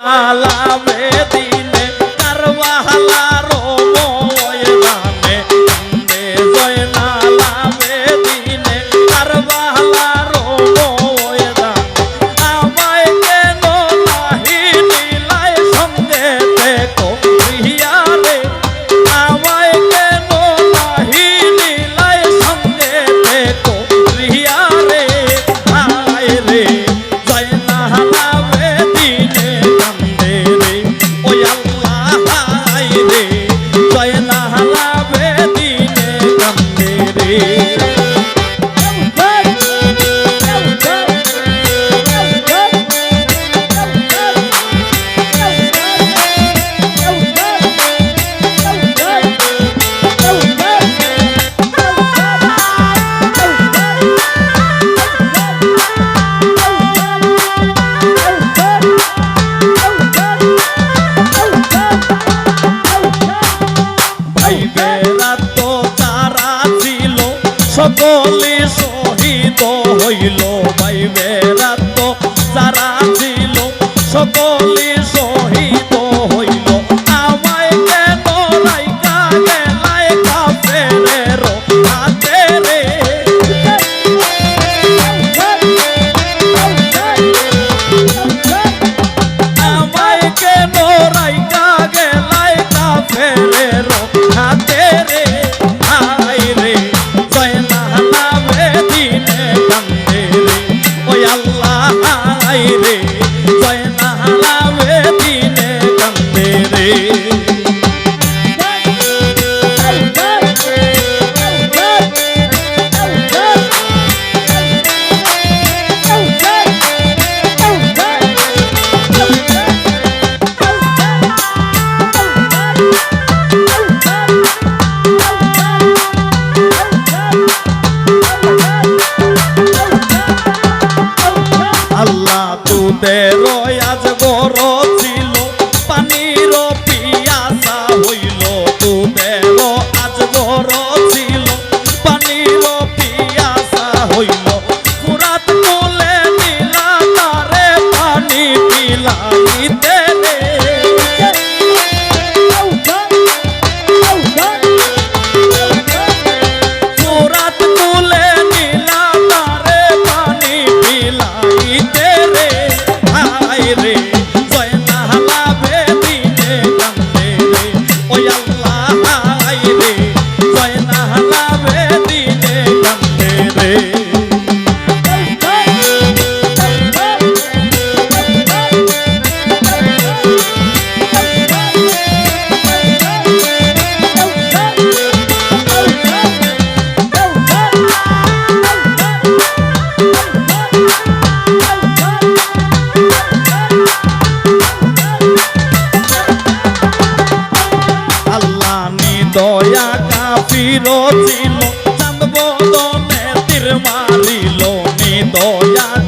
আলামে সকলে শহীদ হইল ভাই বেড়াত যারা মারিল নি দয়া